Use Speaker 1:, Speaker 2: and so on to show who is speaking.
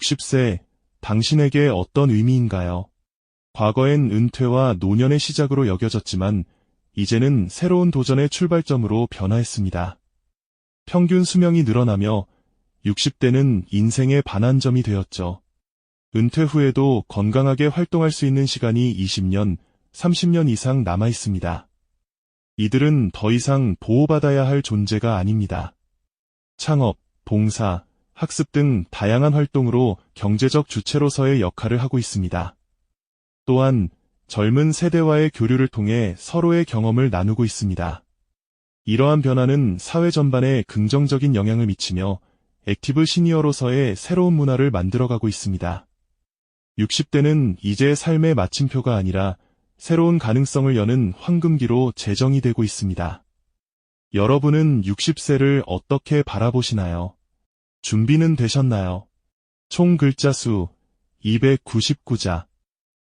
Speaker 1: 60세, 당신에게 어떤 의미인가요? 과거엔 은퇴와 노년의 시작으로 여겨졌지만, 이제는 새로운 도전의 출발점으로 변화했습니다. 평균 수명이 늘어나며 60대는 인생의 반환점이 되었죠. 은퇴 후에도 건강하게 활동할 수 있는 시간이 20년, 30년 이상 남아 있습니다. 이들은 더 이상 보호받아야 할 존재가 아닙니다. 창업, 봉사, 학습 등 다양한 활동으로 경제적 주체로서의 역할을 하고 있습니다. 또한 젊은 세대와의 교류를 통해 서로의 경험을 나누고 있습니다. 이러한 변화는 사회 전반에 긍정적인 영향을 미치며 액티브 시니어로서의 새로운 문화를 만들어가고 있습니다. 60대는 이제 삶의 마침표가 아니라 새로운 가능성을 여는 황금기로 재정이 되고 있습니다. 여러분은 60세를 어떻게 바라보시나요? 준비는 되셨나요? 총 글자 수 299자